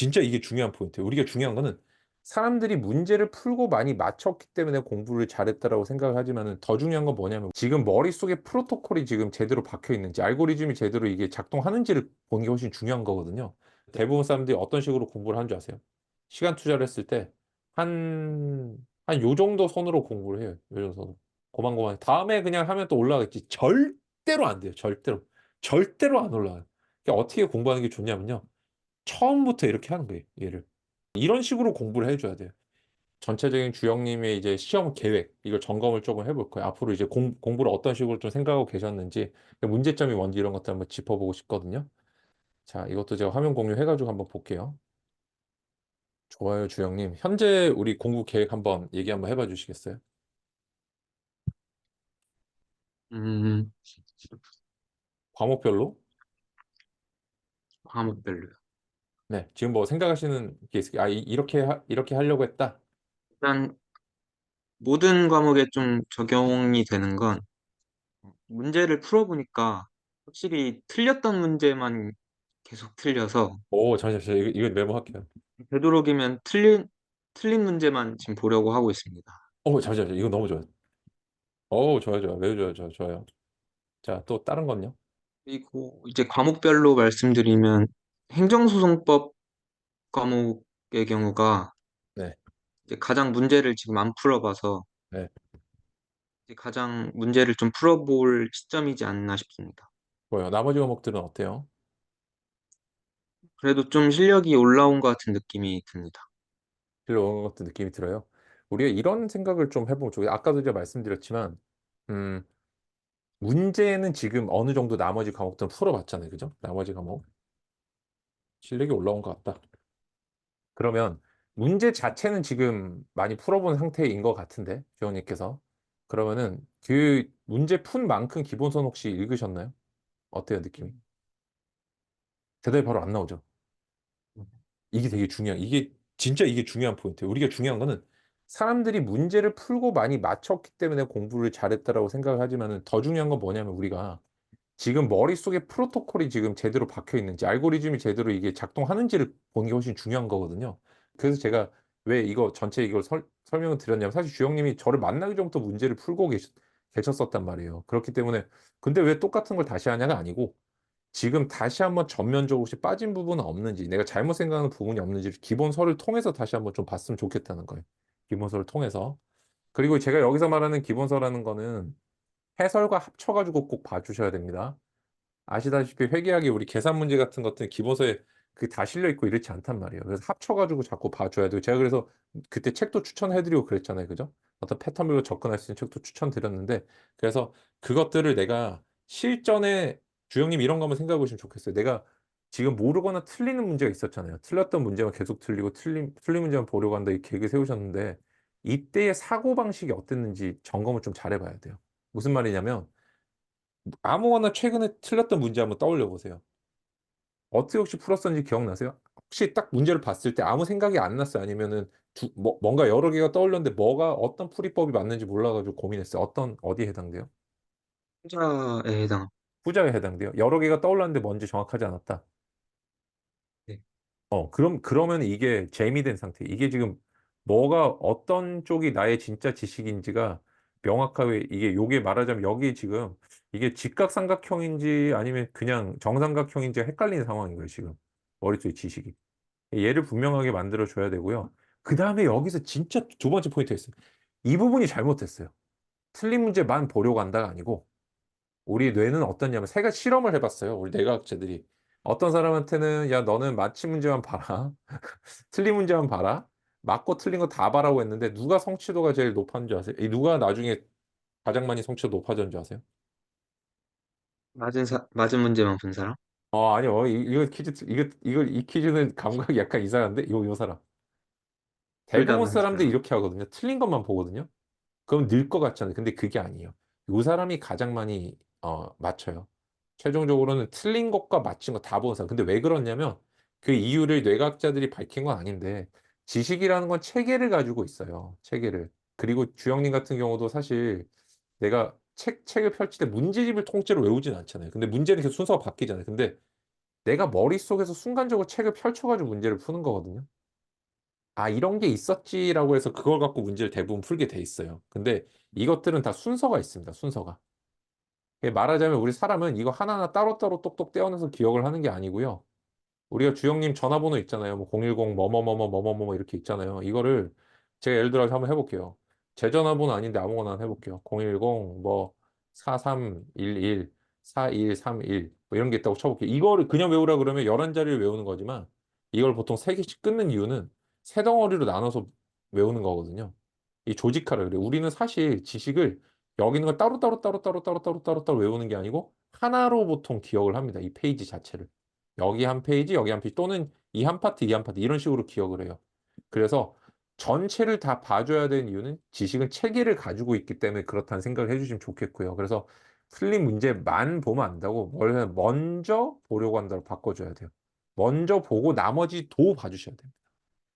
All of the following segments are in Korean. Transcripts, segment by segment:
진짜 이게 중요한 포인트예요. 우리가 중요한 거는 사람들이 문제를 풀고 많이 맞췄기 때문에 공부를 잘했다라고 생각을 하지만은 더 중요한 건 뭐냐면 지금 머릿속에 프로토콜이 지금 제대로 박혀 있는지 알고리즘이 제대로 이게 작동하는지를 보는 게 훨씬 중요한 거거든요. 대부분 사람들이 어떤 식으로 공부를 하는 줄 아세요? 시간 투자를 했을 때 한 한 요 정도 선으로 공부를 해요. 요 정도 선으로. 고만고만. 다음에 그냥 하면 또 올라가겠지. 절대로 안 돼요. 절대로. 절대로 안 올라가요. 그러니까 어떻게 공부하는 게 좋냐면요. 처음부터 이렇게 하는 거예요, 얘를. 이런 식으로 공부를 해 줘야 돼요. 전체적인 주영님의 이제 시험 계획 이걸 점검을 쪼금 해볼 거예요. 앞으로 이제 공 공부를 어떤 식으로 좀 생각하고 계셨는지 그 문제점이 뭔지 이런 것들 한번 짚어보고 싶거든요. 자 이것도 제가 화면 공유해 가지고 한번 볼게요. 좋아요, 주영님. 현재 우리 공부 계획 한번 얘기 한번 해봐 주시겠어요? 음, 과목별로? 과목별로요. 네. 지금 뭐 생각하시는 게 있으 아이 이렇게 하 이렇게 하려고 했다. 일단 모든 과목에 좀 적용이 되는 건 문제를 풀어보니까 확실히 틀렸던 문제만 계속 틀려서 오 잠시만요. 저 이거 이거 메모할게요. 되도록이면 틀린 틀린 문제만 지금 보려고 하고 있습니다. 어 잠시만요. 이거 너무 좋아요. 어우 좋아요, 좋아요. 매우 좋아요, 좋아요, 좋아요. 자 또 다른 건요? 그리고 이제 과목별로 말씀드리면 행정소송법 과목의 경우가 네. 이제 가장 문제를 지금 안 풀어봐서 네. 이제 가장 문제를 좀 풀어볼 시점이지 않나 싶습니다. 좋아요. 나머지 과목들은 어때요? 그래도 좀 실력이 올라온 것 같은 느낌이 듭니다. 들어오는 것도 느낌이 들어요. 우리가 이런 생각을 좀 해 보면 좋겠 아까도 제가 말씀드렸지만 음 문제는 지금 어느 정도 나머지 과목들은 풀어 봤잖아요. 그죠? 나머지 과목. 실력이 올라온 것 같다. 그러면 문제 자체는 지금 많이 풀어 본 상태인 것 같은데 주영님께서. 그러면은 그 문제 푼 만큼 기본선 혹시 읽으셨나요? 어때요, 느낌이? 대답이 바로 안 나오죠. 이게 되게 중요한 이게 진짜 이게 중요한 포인트예요. 우리가 중요한 거는 사람들이 문제를 풀고 많이 맞췄기 때문에 공부를 잘했다라고 생각을 하지만은 더 중요한 건 뭐냐면 우리가 지금 머릿속에 프로토콜이 지금 제대로 박혀 있는지 알고리즘이 제대로 이게 작동하는지를 보는 게 훨씬 중요한 거거든요. 그래서 제가 왜 이거 전체 이걸 설 설명을 드렸냐면 사실 주영님이 저를 만나기 전부터 문제를 풀고 계셨 계셨었단 말이에요. 그렇기 때문에 근데 왜 똑같은 걸 다시 하냐가 아니고 지금 다시 한번 전면적으로 혹시 빠진 부분은 없는지 내가 잘못 생각하는 부분이 없는지를 기본서를 통해서 다시 한번 좀 봤으면 좋겠다는 거예요. 기본서를 통해서. 그리고 제가 여기서 말하는 기본서라는 거는 해설과 합쳐 가지고 꼭 봐 주셔야 됩니다. 아시다시피 회계학의 우리 계산 문제 같은 것들은 기본서에 그게 다 실려 있고 이렇지 않단 말이에요. 그래서 합쳐 가지고 자꾸 봐 줘야 돼요. 제가 그래서 그때 책도 추천해 드리고 그랬잖아요. 그죠? 어떤 패턴별로 접근할 수 있는 책도 추천드렸는데 그래서 그것들을 내가 실전에 주영님 이런 거 한번 생각해 보시면 좋겠어요. 내가 지금 모르거나 틀리는 문제가 있었잖아요. 틀렸던 문제만 계속 틀리고 틀린 틀린 문제만 보려고 한다 이 계획을 세우셨는데 이때의 사고 방식이 어땠는지 점검을 좀 잘해 봐야 돼요. 무슨 말이냐면 아무거나 최근에 틀렸던 문제 한번 떠올려 보세요. 어떻게 혹시 풀었었는지 기억나세요? 혹시 딱 문제를 봤을 때 아무 생각이 안 났어요? 아니면은 두 뭐 뭔가 여러 개가 떠올렸는데 뭐가 어떤 풀이법이 맞는지 몰라 가지고 고민했어요? 어떤 어디에 해당돼요? 후자에 해당. 후자에 해당돼요? 여러 개가 떠올랐는데 뭔지 정확하지 않았다. 네. 어 그럼 그러면 이게 재미된 상태예요. 이게 지금 뭐가 어떤 쪽이 나의 진짜 지식인지가 명확하게 이게 요게 말하자면 여기 지금 이게 직각삼각형인지 아니면 그냥 정삼각형인지가 헷갈리는 상황인 거예요 지금 머릿속에 지식이. 얘를 분명하게 만들어 줘야 되고요. 그 다음에 여기서 진짜 두 번째 포인트가 있어요. 이 부분이 잘못됐어요. 틀린 문제만 보려고 한다가 아니고 우리 뇌는 어떻냐면 세 가지 실험을 해 봤어요 우리 뇌과학자들이. 어떤 사람한테는 "야 너는 맞힌 문제만 봐라. 틀린 문제만 봐라. 맞고 틀린 거 다 봐라."고 했는데 누가 성취도가 제일 높았는 줄 아세요? 이 누가 나중에 가장 많이 성취도가 높아졌는 줄 아세요? 맞은 사 맞은 문제만 본 사람? 어 아니요. 이 이거 퀴즈 틀 이거 이거 이 퀴즈는 감각이 약간 이상한데 요 요 사람. 둘 다 대부분 맞은 사람들이 사람. 이렇게 하거든요. 틀린 것만 보거든요. 그럼 늘 것 같잖아요. 근데 그게 아니에요. 요 사람이 가장 많이 어 맞춰요. 최종적으로는 틀린 것과 맞힌 거 다 보는 사람. 근데 왜 그러냐면 그 이유를 뇌과학자들이 밝힌 건 아닌데 지식이라는 건 체계를 가지고 있어요, 체계를. 그리고 주영님 같은 경우도 사실 내가 책 책을 펼칠 때 문제집을 통째로 외우진 않잖아요. 근데 문제는 계속 순서가 바뀌잖아요. 근데 내가 머릿속에서 순간적으로 책을 펼쳐 가지고 문제를 푸는 거거든요. '아 이런 게 있었지.'라고 해서 그걸 갖고 문제를 대부분 풀게 돼 있어요. 근데 이것들은 다 순서가 있습니다, 순서가. 예 말하자면 우리 사람은 이거 하나하나 따로따로 똑똑 떼어내서 기억을 하는 게 아니고요. 우리가 주영님 전화번호 있잖아요. 뭐 010 뭐뭐뭐뭐 뭐뭐뭐 이렇게 있잖아요. 이거를 제가 예를 들어서 한번 해 볼게요. 제 전화번호 아닌데 아무거나 하나 해 볼게요. 010뭐 4311 4131 뭐 이런 게 있다고 쳐 볼게요. 이거를 그냥 외우라 그러면 11자리를 외우는 거지만 이걸 보통 3 개씩 끊는 이유는 세 덩어리로 나눠서 외우는 거거든요. 이 조직하라 그래요. 우리는 사실 지식을 여기 있는 걸 따로 따로 따로 따로 따로 따로 따로 따로 외우는 게 아니고 하나로 보통 기억을 합니다, 이 페이지 자체를. 여기 한 페이지, 여기 한 페이지 또는 이 한 파트, 이 한 파트 이런 식으로 기억을 해요. 그래서 전체를 다 봐 줘야 되는 이유는 지식은 체계를 가지고 있기 때문에 그렇다는 생각을 해 주시면 좋겠고요. 그래서 틀린 문제만 보면 안 되고 뭘해 먼저 보려고 한다로 바꿔 줘야 돼요. 먼저 보고 나머지 도 봐 주셔야 됩니다.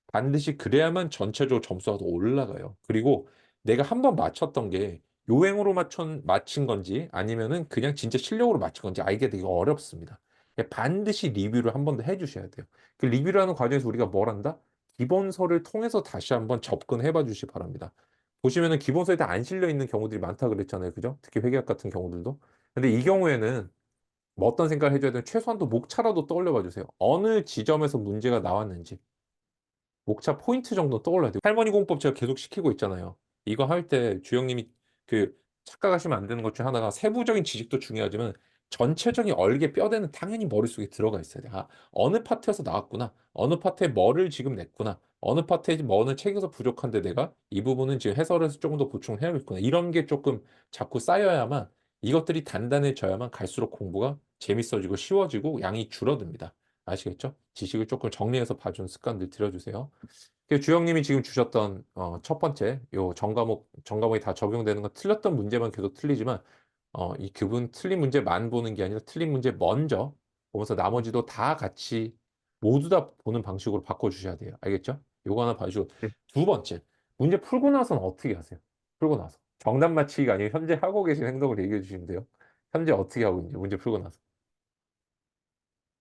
반드시 그래야만 전체적으로 점수가 더 올라가요. 그리고 내가 한 번 맞췄던 게 요행으로 맞춘 맞힌 건지 아니면은 그냥 진짜 실력으로 맞춘 건지 알기가 되게 어렵습니다. 예 반드시 리뷰를 한 번 더 해 주셔야 돼요. 그 리뷰를 하는 과정에서 우리가 뭘 한다? 기본서를 통해서 다시 한번 접근해 봐 주시기 바랍니다. 보시면은 기본서에 다 안 실려 있는 경우들이 많다 그랬잖아요. 그죠? 특히 회계학 같은 경우들도. 근데 이 경우에는 뭐 어떤 생각을 해 줘야 되면 최소한도 목차라도 떠올려 봐 주세요. 어느 지점에서 문제가 나왔는지. 목차 포인트 정도 떠올라야 돼요. 할머니 공법 제가 계속 시키고 있잖아요. 이거 할 때 주영님이 그 착각하시면 안 되는 것 중에 하나가 세부적인 지식도 중요하지만 전체적인 얼개 뼈대는 당연히 머릿속에 들어가 있어야 돼. '아 어느 파트에서 나왔구나. 어느 파트에 뭐를 지금 냈구나. 어느 파트에 뭐는 책에서 부족한데 내가 이 부분은 지금 해설에서 쪼금 더 보충을 해야겠구나.' 이런 게 쪼끔 자꾸 쌓여야만 이것들이 단단해져야만 갈수록 공부가 재밌어지고 쉬워지고 양이 줄어듭니다. 아시겠죠? 지식을 쪼끔 정리해서 봐 주는 습관들 들여 주세요. 그 주영님이 지금 주셨던 어 첫 번째 요 전 과목 전 과목이 다 적용되는 건 틀렸던 문제만 계속 틀리지만 어이 그분 틀린 문제만 보는 게 아니라 틀린 문제 먼저 보면서 나머지도 다 같이 모두 다 보는 방식으로 바꿔 주셔야 돼요. 알겠죠? 요거 하나 봐 주시고 네. 두 번째 문제 풀고 나서는 어떻게 하세요? 풀고 나서. 정답 맞히기가 아니고 현재 하고 계신 행동을 얘기해 주시면 돼요. 현재 어떻게 하고 있는지 문제 풀고 나서.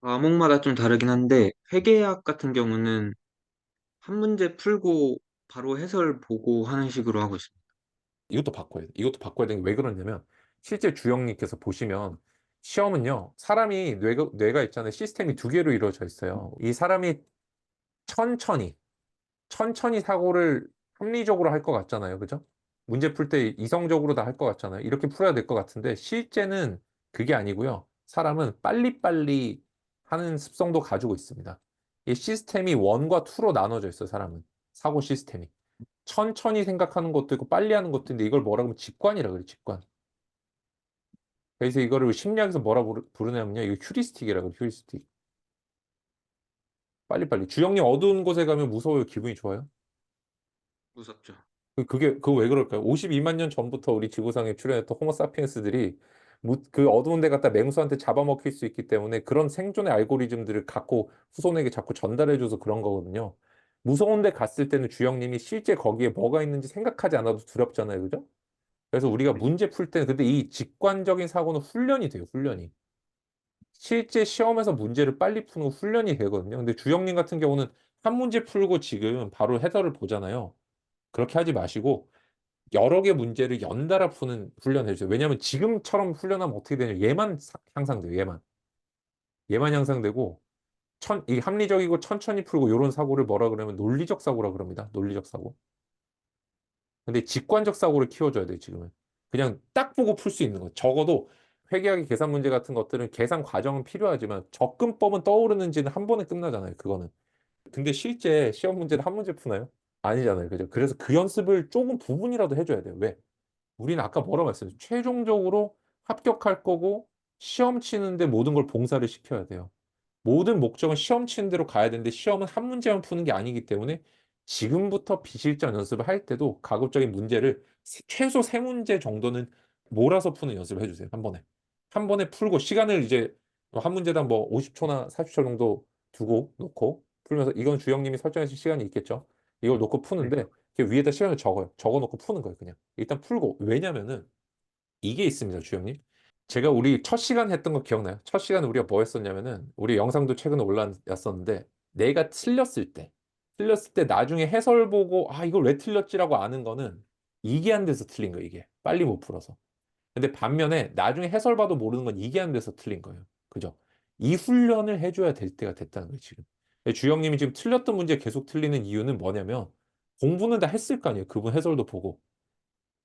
과목마다 좀 다르긴 한데 회계학 같은 경우는 한 문제 풀고 바로 해설 보고 하는 식으로 하고 있습니다. 이것도 바꿔야 돼. 이것도 바꿔야 되는 게 왜 그러냐면 실제 주영님께서 보시면 시험은요. 사람이 뇌가 뇌가 있잖아요. 시스템이 두 개로 이루어져 있어요. 이 사람이 천천히, 천천히 사고를 합리적으로 할 것 같잖아요. 그죠? 문제 풀 때 이성적으로 다 할 것 같잖아요. 이렇게 풀어야 될 것 같은데 실제는 그게 아니고요. 사람은 빨리빨리 하는 습성도 가지고 있습니다. 이 시스템이 1과 2로 나눠져 있어요, 사람은. 사고 시스템이. 천천히 생각하는 것도 있고 빨리 하는 것도 있는데 이걸 뭐라고 하면 직관이라 그래요, 직관. 그래서 이거를 심리학에서 뭐라 부르 부르냐면요. 이거 휴리스틱이라 그래요, 휴리스틱. 빨리빨리. 주영님 어두운 곳에 가면 무서워요, 기분이 좋아요? 무섭죠. 그 그게 그거 왜 그럴까요? 52만 년 전부터 우리 지구상에 출현했던 호모 사피엔스들이 무그 어두운 데 갔다 맹수한테 잡아먹힐 수 있기 때문에 그런 생존의 알고리즘들을 갖고 후손에게 자꾸 전달해 줘서 그런 거거든요. 무서운 데 갔을 때는 주영님이 실제 거기에 뭐가 있는지 생각하지 않아도 두렵잖아요. 그죠? 그래서 우리가 네. 문제 풀 때는 근데 이 직관적인 사고는 훈련이 돼요, 훈련이. 실제 시험에서 문제를 빨리 푸는 거 훈련이 되거든요. 근데 주영님 같은 경우는 한 문제 풀고 지금 바로 해설을 보잖아요. 그렇게 하지 마시고 여러 개 문제를 연달아 푸는 훈련을 해 주세요. 왜냐하면 지금처럼 훈련하면 어떻게 되냐면 얘만 사 향상돼요, 얘만. 얘만 향상되고 천 이 합리적이고 천천히 풀고 요런 사고를 뭐라 그러냐면 논리적 사고라 그럽니다, 논리적 사고. 근데 직관적 사고를 키워 줘야 돼요, 지금은. 그냥 딱 보고 풀 수 있는 거. 적어도 회계학의 계산 문제 같은 것들은 계산 과정은 필요하지만 접근법은 떠오르는지는 한 번에 끝나잖아요, 그거는. 근데 실제 시험 문제를 한 문제 푸나요? 아니잖아요. 그죠? 그래서 그 연습을 쪼금 부분이라도 해 줘야 돼요. 왜? 우리는 아까 뭐라고 했어요? 최종적으로 합격할 거고 시험 치는데 모든 걸 봉사를 시켜야 돼요. 모든 목적은 시험 치는 대로 가야 되는데 시험은 한 문제만 푸는 게 아니기 때문에 지금부터 비실전 연습을 할 때도 가급적인 문제를 세 최소 3 문제 정도는 몰아서 푸는 연습을 해 주세요, 한 번에. 한 번에 풀고 시간을 이제 뭐한 문제당 뭐 50 초나 40초 정도 두고 놓고 풀면서 이건 주영님이 설정하신 시간이 있겠죠. 이걸 놓고 푸는데 그 위에다 시간을 적어요. 적어 놓고 푸는 거예요, 그냥. 일단 풀고. 왜냐면은 이게 있습니다, 주영님. 제가 우리 첫 시간 했던 거 기억나요? 첫 시간에 우리가 뭐 했었냐면은 우리 영상도 최근에 올라왔었는데 내가 틀렸을 때 틀렸을 때 나중에 해설 보고 아 이걸 왜 틀렸지라고 아는 거는 이게 안 돼서 틀린 거예요 이게 빨리 못 풀어서 근데 반면에 나중에 해설 봐도 모르는 건 이게 안 돼서 틀린 거예요 그죠? 이 훈련을 해줘야 될 때가 됐다는 거예요 지금 주영님이 지금 틀렸던 문제 계속 틀리는 이유는 뭐냐면 공부는 다 했을 거 아니에요 그분 해설도 보고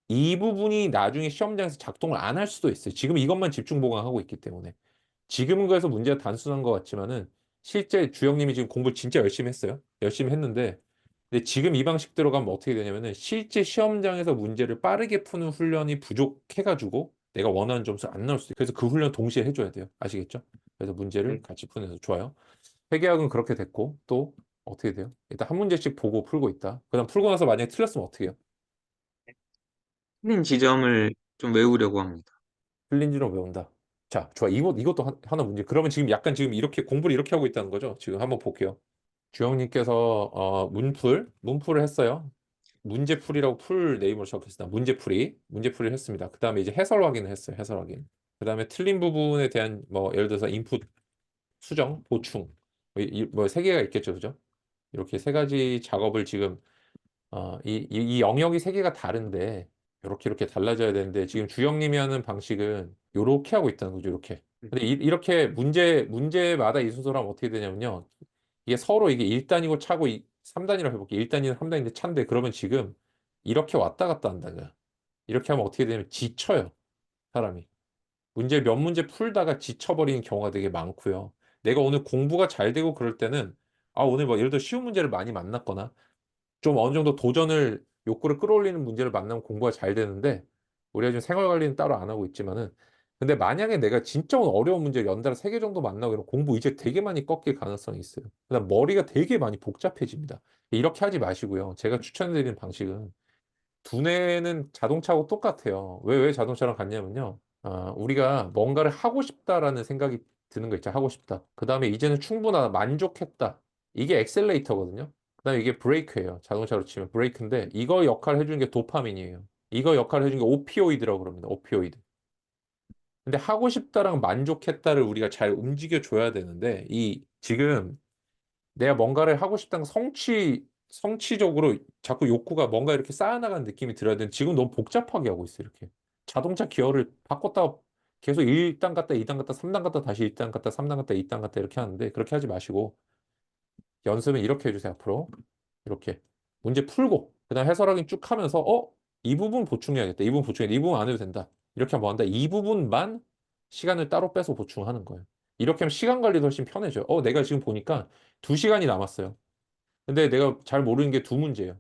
이 부분이 나중에 시험장에서 작동을 안 할 수도 있어요. 지금 이것만 집중 보강하고 있기 때문에. 지금은 그래서 문제가 단순한 것 같지만은 실제 주영님이 지금 공부 진짜 열심히 했어요. 열심히 했는데 근데 지금 이 방식대로 가면 어떻게 되냐면은 실제 시험장에서 문제를 빠르게 푸는 훈련이 부족해가지고 내가 원하는 점수 안 나올 수도 있어요. 그래서 그 훈련 동시에 해줘야 돼요. 아시겠죠? 그래서 문제를 네. 같이 푸는 서 좋아요. 회계학은 그렇게 됐고 또 어떻게 돼요? 일단 한 문제씩 보고 풀고 있다. 그다음 풀고 나서 만약에 틀렸으면 어떻게 해요? 틀린 지점을 좀 외우려고 합니다. 틀린지는 외운다. 자, 좋아. 이것, 이것도 하- 하나 문제. 그러면 지금 약간 지금 이렇게 공부를 이렇게 하고 있다는 거죠? 지금 한번 볼게요. 주영님께서 어, 문풀, 문풀을 했어요. 문제풀이라고 풀 네임으로 적혔습니다. 문제풀이, 문제풀이를 했습니다. 그 다음에 이제 해설 확인을 했어요. 해설 확인. 그 다음에 틀린 부분에 대한 뭐 예를 들어서 인풋, 수정, 보충 뭐세 개가 있겠죠, 그죠? 이렇게 세 가지 작업을 지금 어, 이, 이, 이 영역이 세 개가 다른데 이렇게 이렇게 달라져야 되는데 지금 주영님이 하는 방식은 이렇게 하고 있다는 거죠. 이렇게. 근데 이, 이렇게 문제 문제마다 이 순서로 하면 어떻게 되냐면요. 이게 서로 이게 1단이고 차고 3단이라고 해볼게요. 1단이는 3단인데 차인데 그러면 지금 이렇게 왔다 갔다 한다고요. 이렇게 하면 어떻게 되냐면 지쳐요. 사람이. 문제 몇 문제 풀다가 지쳐버리는 경우가 되게 많고요. 내가 오늘 공부가 잘 되고 그럴 때는 아 오늘 뭐 예를 들어 쉬운 문제를 많이 만났거나 좀 어느 정도 도전을 욕구를 끌어올리는 문제를 만나면 공부가 잘 되는데 우리가 지금 생활 관리는 따로 안 하고 있지만은 근데 만약에 내가 진짜 어려운 문제 연달아 세 개 정도 만나고 이러면 공부 이제 되게 많이 꺾일 가능성이 있어요. 그다음 머리가 되게 많이 복잡해집니다. 이렇게 하지 마시고요. 제가 추천드리는 방식은 두뇌는 자동차하고 똑같아요. 왜, 왜 자동차랑 같냐면요. 아, 우리가 뭔가를 하고 싶다라는 생각이 드는 거 있죠. 하고 싶다. 그 다음에 이제는 충분하다. 만족했다. 이게 엑셀레이터거든요. 그 다음에 이게 브레이크예요. 자동차로 치면 브레이크인데 이거 역할을 해주는 게 도파민이에요. 이거 역할을 해주는 게 오피오이드라고 그럽니다. 오피오이드. 근데 하고 싶다랑 만족했다를 우리가 잘 움직여 줘야 되는데 이 지금 내가 뭔가를 하고 싶다는 성취 성취적으로 자꾸 욕구가 뭔가 이렇게 쌓아나가는 느낌이 들어야 되는데 지금 너무 복잡하게 하고 있어요 이렇게 자동차 기어를 바꿨다 계속 1단 갔다 2단 갔다 3단 갔다 다시 1단 갔다 3단 갔다 2단 갔다 이렇게 하는데 그렇게 하지 마시고 연습은 이렇게 해주세요 앞으로 이렇게 문제 풀고 그 다음 해설 확인 쭉 하면서 어? 이 부분 보충해야겠다 이 부분 보충해야 돼. 이 부분 안 해도 된다 이렇게 하면 뭐 한다 이 부분만 시간을 따로 빼서 보충하는 거예요 이렇게 하면 시간 관리도 훨씬 편해져요 어 내가 지금 보니까 2시간이 남았어요 근데 내가 잘 모르는 게 두 문제예요.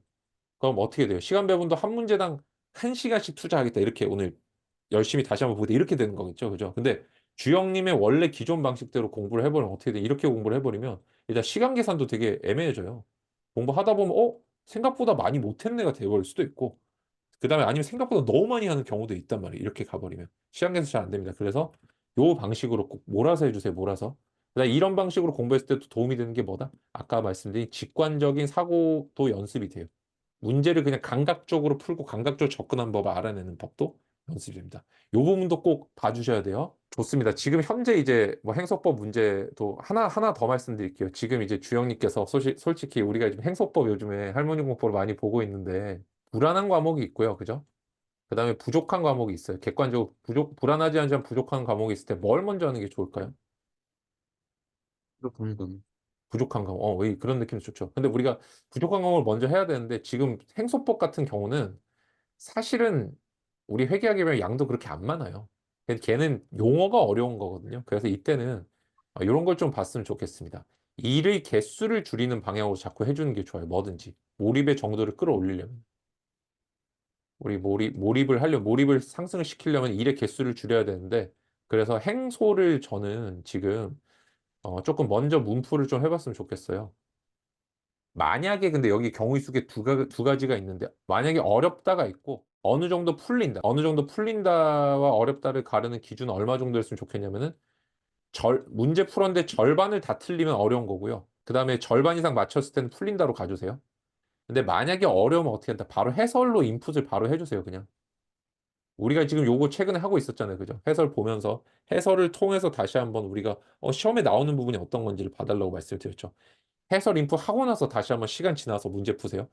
그럼 어떻게 돼요? 시간 배분도 한 문제당 한 시간씩 투자하겠다. 이렇게 오늘 열심히 다시 한번 보겠다. 이렇게 되는 거겠죠. 그죠? 근데 주영님의 원래 기존 방식대로 공부를 해버리면 어떻게 돼? 이렇게 공부를 해버리면 일단 시간 계산도 되게 애매해져요. 공부하다 보면 어? 생각보다 많이 못했네가 돼버릴 수도 있고 그 다음에 아니면 생각보다 너무 많이 하는 경우도 있단 말이에요. 이렇게 가버리면. 시간 계산 잘 안 됩니다. 그래서 요 방식으로 꼭 몰아서 해주세요. 몰아서. 그다음에 이런 방식으로 공부했을 때도 도움이 되는 게 뭐다? 아까 말씀드린 직관적인 사고도 연습이 돼요. 문제를 그냥 감각적으로 풀고 감각적으로 접근하는 법을 알아내는 법도 연습이 됩니다. 요 부분도 꼭 봐주셔야 돼요. 좋습니다. 지금 현재 이제 뭐 행소법 문제도 하나 하나 더 말씀드릴게요. 지금 이제 주영님께서 소시, 솔직히 우리가 지금 행소법 요즘에 할머니 공법을 많이 보고 있는데 불안한 과목이 있고요. 그죠? 그 다음에 부족한 과목이 있어요. 객관적으로 부족, 불안하지 않지만 부족한 과목이 있을 때 뭘 먼저 하는 게 좋을까요? 보는 거는. 부족한 과목. 어, 왜 그런 느낌이 좋죠. 근데 우리가 부족한 과목을 먼저 해야 되는데 지금 행소법 같은 경우는 사실은 우리 회계학이면 양도 그렇게 안 많아요. 걔는 용어가 어려운 거거든요. 그래서 이때는 어, 이런 걸 좀 봤으면 좋겠습니다. 일의 개수를 줄이는 방향으로 자꾸 해주는 게 좋아요. 뭐든지. 몰입의 정도를 끌어올리려면. 우리 몰입, 몰입을 하려면, 몰입을 상승을 시키려면 일의 개수를 줄여야 되는데, 그래서 행소를 저는 지금 어, 조금 먼저 문풀을 좀 해봤으면 좋겠어요. 만약에 근데 여기 경우의 수에 두, 가, 두 가지가 있는데 만약에 어렵다가 있고 어느 정도 풀린다. 어느 정도 풀린다와 어렵다를 가르는 기준은 얼마 정도였으면 좋겠냐면은 절, 문제 풀었는데 절반을 다 틀리면 어려운 거고요. 그 다음에 절반 이상 맞췄을 때는 풀린다로 가주세요. 근데 만약에 어려우면 어떻게 한다? 바로 해설로 인풋을 바로 해주세요. 그냥. 우리가 지금 요거 최근에 하고 있었잖아요. 그죠? 해설 보면서 해설을 통해서 다시 한번 우리가 어, 시험에 나오는 부분이 어떤 건지를 봐달라고 말씀을 드렸죠. 해설 인풋 하고 나서 다시 한번 시간 지나서 문제 푸세요.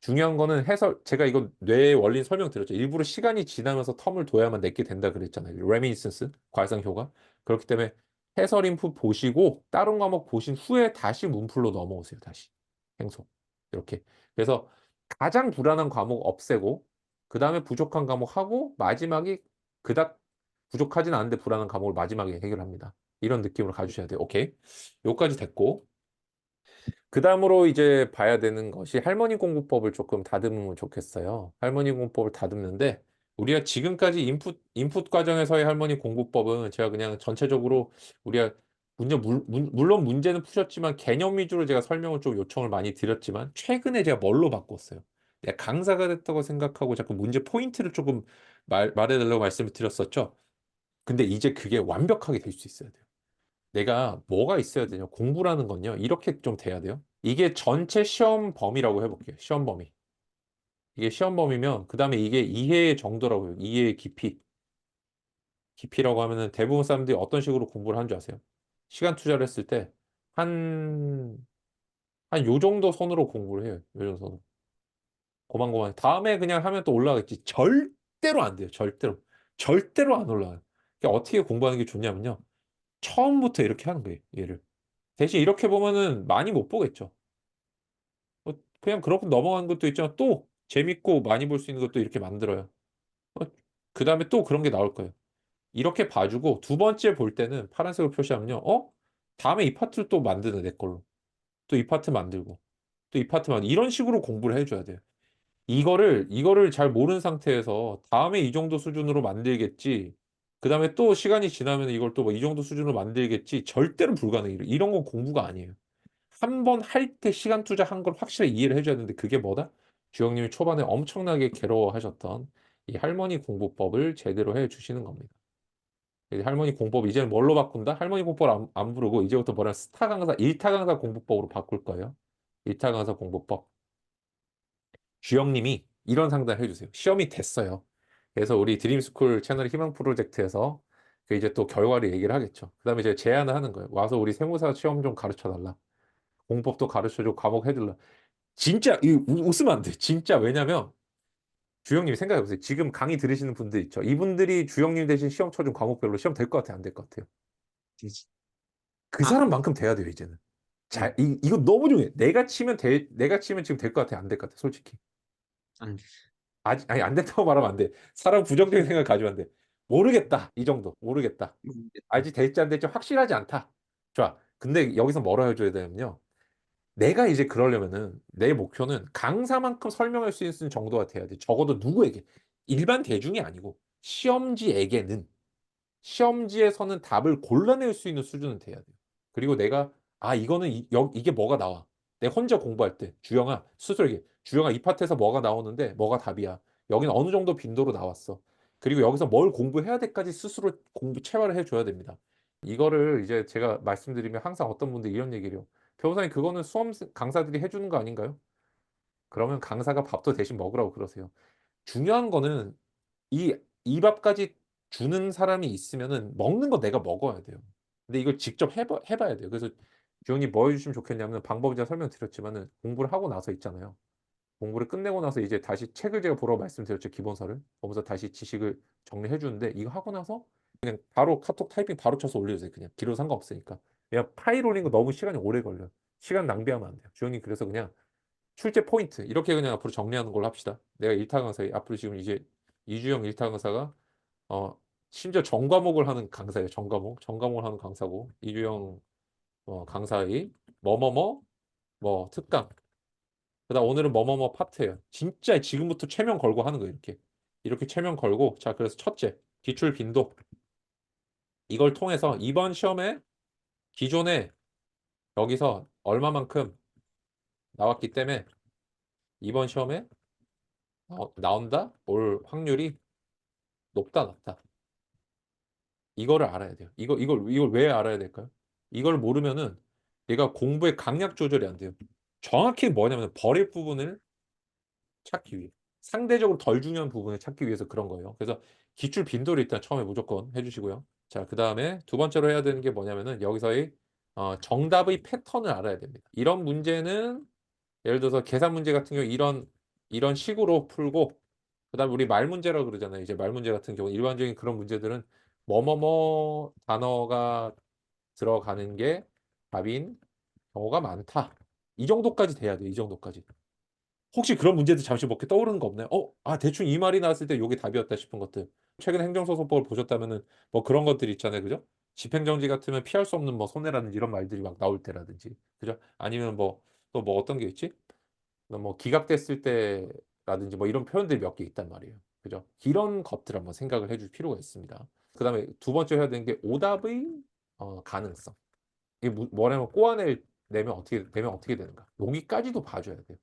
중요한 거는 해설 제가 이거 뇌의 원리 설명드렸죠. 일부러 시간이 지나면서 텀을 둬야만 내게 된다 그랬잖아요. 레미니센스, 과상 효과. 그렇기 때문에 해설 인풋 보시고 다른 과목 보신 후에 다시 문풀로 넘어오세요. 다시 행속 이렇게. 그래서 가장 불안한 과목 없애고 그 다음에 부족한 과목 하고 마지막이 그닥 부족하진 않은데 불안한 과목을 마지막에 해결합니다. 이런 느낌으로 가주셔야 돼요. 오케이. 요까지 됐고 그 다음으로 이제 봐야 되는 것이 할머니 공부법을 조금 다듬으면 좋겠어요. 할머니 공부법을 다듬는데 우리가 지금까지 인풋 인풋 과정에서의 할머니 공부법은 제가 그냥 전체적으로 우리가 문제 물, 문- 물론 문제는 푸셨지만 개념 위주로 제가 설명을 좀 요청을 많이 드렸지만 최근에 제가 뭘로 바꿨어요? 내가 강사가 됐다고 생각하고 자꾸 문제 포인트를 조금 말, 말해달라고 말씀을 드렸었죠. 근데 이제 그게 완벽하게 될 수 있어야 돼요. 내가 뭐가 있어야 되냐? 공부라는 건요. 이렇게 좀 돼야 돼요. 이게 전체 시험 범위라고 해볼게요. 시험 범위. 이게 시험 범위면 그 다음에 이게 이해의 정도라고 해요. 이해의 깊이. 깊이라고 하면은 대부분 사람들이 어떤 식으로 공부를 하는 줄 아세요? 시간 투자를 했을 때 한, 한 요 정도 선으로 공부를 해요. 요 정도 선으로. 고만고만. 다음에 그냥 하면 또 올라가겠지. 절대로 안 돼요. 절대로. 절대로 안 올라가요. 그러니까 어떻게 공부하는 게 좋냐면요. 처음부터 이렇게 하는 거예요. 얘를. 대신 이렇게 보면은 많이 못 보겠죠. 어, 그냥 그렇게 넘어가는 것도 있지만 또 재밌고 많이 볼 수 있는 것도 이렇게 만들어요. 그 다음에 또 그런 게 나올 거예요. 이렇게 봐주고 두 번째 볼 때는 파란색으로 표시하면요. 어? 다음에 이 파트를 또 만드네, 내 걸로. 또 이 파트 만들고. 또 이 파트 만 이런 식으로 공부를 해줘야 돼요. 이거를, 이거를 잘 모르는 상태에서 다음에 이 정도 수준으로 만들겠지. 그 다음에 또 시간이 지나면 이걸 또 뭐 이 정도 수준으로 만들겠지. 절대로 불가능해요. 이런 건 공부가 아니에요. 한 번 할 때 시간 투자한 걸 확실히 이해를 해줘야 되는데 그게 뭐다? 주영님이 초반에 엄청나게 괴로워하셨던 이 할머니 공부법을 제대로 해 주시는 겁니다. 할머니 공법 이제는 뭘로 바꾼다? 할머니 공법을 안, 안 부르고 이제부터 뭐라 스타 강사, 일타 강사 공부법으로 바꿀 거예요. 일타 강사 공부법. 주영님이 이런 상담을 해주세요. 시험이 됐어요. 그래서 우리 드림스쿨 채널 희망 프로젝트에서 그 이제 또 결과를 얘기를 하겠죠. 그 다음에 이제 제안을 하는 거예요. 와서 우리 세무사 시험 좀 가르쳐 달라. 공법도 가르쳐주고 과목 해달라. 진짜 이 우- 웃으면 안 돼. 진짜 왜냐면 주영님 생각해 보세요. 지금 강의 들으시는 분들 있죠. 이분들이 주영님 대신 시험 쳐준 과목별로 시험 될 것 같아요, 안 될 것 같아요? 그 아. 사람만큼 돼야 돼요, 이제는. 자, 이, 이거 너무 중요해. 내가 치면 돼, 내가 치면 지금 될 것 같아, 안 될 것 같아, 솔직히. 안 돼. 아직, 아니, 안 된다고 말하면 안 돼. 사람 부정적인 생각 가지면 안 돼. 모르겠다, 이 정도. 모르겠다. 아직 될지 안 될지 확실하지 않다. 좋아. 근데 여기서 뭐라 해줘야 되냐면요. 내가 이제 그러려면은 내 목표는 강사만큼 설명할 수 있는 정도가 돼야 돼. 적어도 누구에게. 일반 대중이 아니고 시험지에게는 시험지에서는 답을 골라낼 수 있는 수준은 돼야 돼요. 그리고 내가 아 이거는 이, 여, 이게 뭐가 나와. 내 혼자 공부할 때 주영아 스스로 얘기해. 주영아 이 파트에서 뭐가 나오는데 뭐가 답이야. 여기는 어느 정도 빈도로 나왔어. 그리고 여기서 뭘 공부해야 될까지 스스로 공부 체화를 해줘야 됩니다. 이거를 이제 제가 말씀드리면 항상 어떤 분들이 이런 얘기를 해요. 변호사님 그거는 수험 강사들이 해주는 거 아닌가요? 그러면 강사가 밥도 대신 먹으라고 그러세요. 중요한 거는 이, 이 밥까지 주는 사람이 있으면은 먹는 거 내가 먹어야 돼요. 근데 이걸 직접 해봐, 해봐야 돼요. 그래서 주영님 뭐 해주시면 좋겠냐면 방법을 제가 설명드렸지만은 공부를 하고 나서 있잖아요. 공부를 끝내고 나서 이제 다시 책을 제가 보라고 말씀드렸죠. 기본서를. 보면서 다시 지식을 정리해 주는데 이거 하고 나서 그냥 바로 카톡 타이핑 바로 쳐서 올려주세요. 그냥 길어도 상관없으니까. 그냥 파일 올리는 거 너무 시간이 오래 걸려요. 시간 낭비하면 안 돼요. 주영님 그래서 그냥 출제 포인트 이렇게 그냥 앞으로 정리하는 걸로 합시다. 내가 일타 강사 앞으로 지금 이제 이주영 일타 강사가 어 심지어 전과목을 하는 강사예요. 전과목 전과목을 하는 강사고 이주영 어, 강사의 뭐뭐뭐 뭐 특강 그다음 오늘은 뭐뭐뭐 파트예요. 진짜 지금부터 최면 걸고 하는 거예요. 이렇게 이렇게 최면 걸고 자 그래서 첫째 기출 빈도 이걸 통해서 이번 시험에 기존에 여기서 얼마만큼 나왔기 때문에 이번 시험에 어, 나온다 올 확률이 높다 낮다 이거를 알아야 돼요. 이거 이걸 이걸 왜 알아야 될까요? 이걸 모르면은 얘가 공부의 강약 조절이 안 돼요. 정확히 뭐냐면 버릴 부분을 찾기 위해 상대적으로 덜 중요한 부분을 찾기 위해서 그런 거예요. 그래서 기출 빈도를 일단 처음에 무조건 해 주시고요. 자 그 다음에 두 번째로 해야 되는 게 뭐냐면은 여기서의 어 정답의 패턴을 알아야 됩니다. 이런 문제는 예를 들어서 계산 문제 같은 경우 이런 이런 식으로 풀고 그다음에 우리 말 문제라고 그러잖아요. 이제 말 문제 같은 경우 일반적인 그런 문제들은 뭐뭐뭐 단어가 들어가는 게 답인 경우가 많다. 이 정도까지 돼야 돼요. 이 정도까지. 혹시 그런 문제들 잠시 몇개 떠오르는 거 없나요? 어, 아 대충 이 말이 나왔을 때 요게 답이었다 싶은 것들. 최근 행정소송법을 보셨다면은 뭐 그런 것들이 있잖아요. 그죠? 집행정지 같으면 피할 수 없는 뭐 손해라든지 이런 말들이 막 나올 때라든지. 그죠? 아니면 뭐 또 뭐 어떤 게 있지? 뭐 기각됐을 때라든지 뭐 이런 표현들이 몇 개 있단 말이에요. 그죠? 이런 것들 한번 생각을 해줄 필요가 있습니다. 그다음에 두 번째 해야 되는 게 오답의 어, 가능성. 이게 뭐- 뭐냐면 꼬아낼 내면 어떻게 되면 어떻게 되는가? 여기까지도 봐줘야 돼요.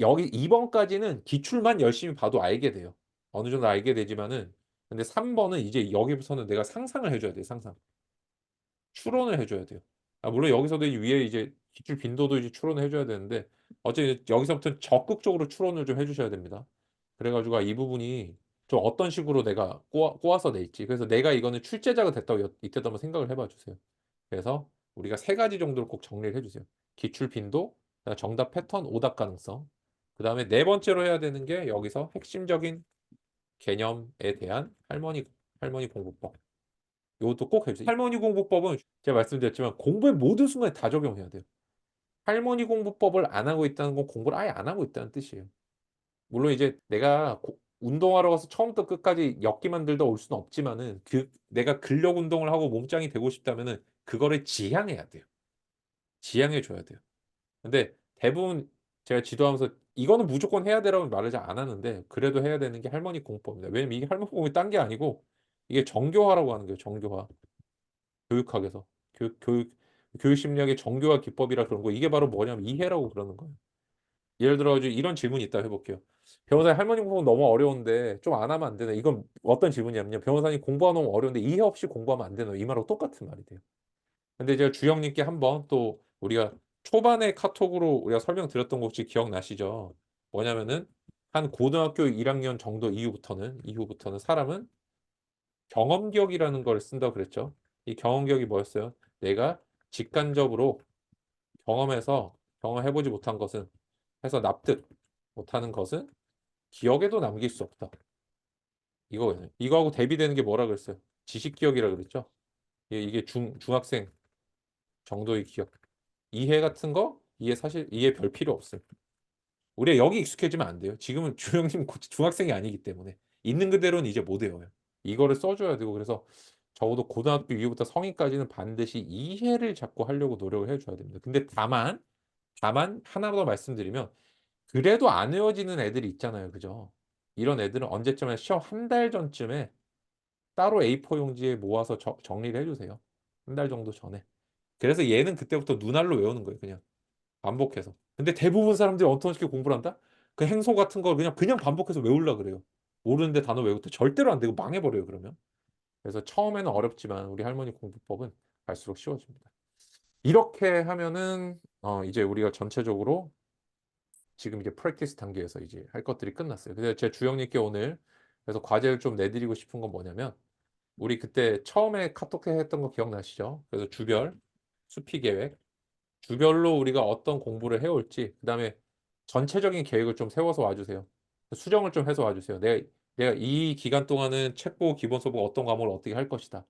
여기 2번까지는 기출만 열심히 봐도 알게 돼요. 어느 정도 알게 되지만은 근데 3번은 이제 여기부터는 내가 상상을 해줘야 돼요. 상상. 추론을 해줘야 돼요. 아, 물론 여기서도 이 위에 이제 기출 빈도도 이제 추론을 해줘야 되는데 어쨌든 여기서부터 적극적으로 추론을 좀 해주셔야 됩니다. 그래가지고 아, 이 부분이 좀 어떤 식으로 내가 꼬아, 꼬아 서 낼지. 그래서 내가 이거는 출제자가 됐다고 여- 이때도 한번 생각을 해봐 주세요. 그래서 우리가 세 가지 정도를 꼭 정리를 해주세요. 기출 빈도, 정답 패턴, 오답 가능성. 그 다음에 네 번째로 해야 되는 게 여기서 핵심적인 개념에 대한 할머니 할머니 공부법. 이것도 꼭 해주세요. 할머니 공부법은 제가 말씀드렸지만 공부의 모든 순간에 다 적용해야 돼요. 할머니 공부법을 안 하고 있다는 건 공부를 아예 안 하고 있다는 뜻이에요. 물론 이제 내가 고- 운동하러 가서 처음부터 끝까지 엮기만 들다 올 수는 없지만은 그 내가 근력 운동을 하고 몸짱이 되고 싶다면은 그거를 지향해야 돼요. 지향해 줘야 돼요. 근데 대부분 제가 지도하면서 이거는 무조건 해야 되라고 말을 잘 안 하는데 그래도 해야 되는 게 할머니 공부법입니다. 왜냐면 이게 할머니 공부이 딴 게 아니고 이게 정교화라고 하는 거예요. 정교화. 교육학에서 교육 교육 교육 심리학의 정교화 기법이라 그런 거 이게 바로 뭐냐면 이해라고 그러는 거예요. 예를 들어 가지고 이런 질문이 있다 해 볼게요. 변호사님 할머니 공부 너무 어려운데 좀 안 하면 안 되나요? 이건 어떤 질문이냐면요. 변호사님 공부가 너무 어려운데 이해 없이 공부하면 안 되나요? 이 말하고 똑같은 말이 돼요. 근데 제가 주영님께 한번 또 우리가 초반에 카톡으로 우리가 설명드렸던 거 혹시 기억나시죠? 뭐냐면은 한 고등학교 1학년 정도 이후부터는 이후부터는 사람은 경험 기억이라는 걸 쓴다고 그랬죠. 이 경험 기억이 뭐였어요? 내가 직간접으로 경험해서 경험해보지 못한 것은 해서 납득 못하는 것은 기억에도 남길 수 없다. 이거예요. 이거하고 대비되는 게 뭐라 그랬어요? 지식 기억이라 그랬죠. 이게- 이게 중 중학생 정도의 기억. 이해 같은 거 이해 사실 이해 별 필요 없어요. 우리가 여기 익숙해지면 안 돼요. 지금은 주영님 고- 중학생이 아니기 때문에 있는 그대로는 이제 못 외워요. 이거를 써줘야 되고 그래서 적어도 고등학교 이후부터 성인까지는 반드시 이해를 자꾸 하려고 노력을 해줘야 됩니다. 근데 다만 다만 하나 더 말씀드리면 그래도 안 외워지는 애들이 있잖아요. 그죠? 이런 애들은 언제쯤에 시험 한 달 전쯤에 따로 A4 용지에 모아서 저- 정리를 해주세요. 한 달 정도 전에. 그래서 얘는 그때부터 눈알로 외우는 거예요. 그냥 반복해서. 근데 대부분 사람들이 어떤 식으로 공부를 한다? 그 행소 같은 걸 그냥 그냥 반복해서 외우려 그래요. 모르는데 단어 때 절대로 안 되고 망해버려요. 그러면. 그래서 처음에는 어렵지만 우리 할머니 공부법은 갈수록 쉬워집니다. 이렇게 하면은 어 이제 우리가 전체적으로 지금 이제 프랙티스 단계에서 이제 할 것들이 끝났어요. 그래서 제 주영님께 오늘 그래서 과제를 좀 내드리고 싶은 건 뭐냐면 우리 그때 처음에 카톡 때 했던 거 기억나시죠? 그래서 주별, 수피 계획, 주별로 우리가 어떤 공부를 해올지, 그 다음에 전체적인 계획을 좀 세워서 와주세요. 수정을 좀 해서 와주세요. 내가, 내가 이 기간 동안은 책 보고 기본 수업 어떤 과목을 어떻게 할 것이다.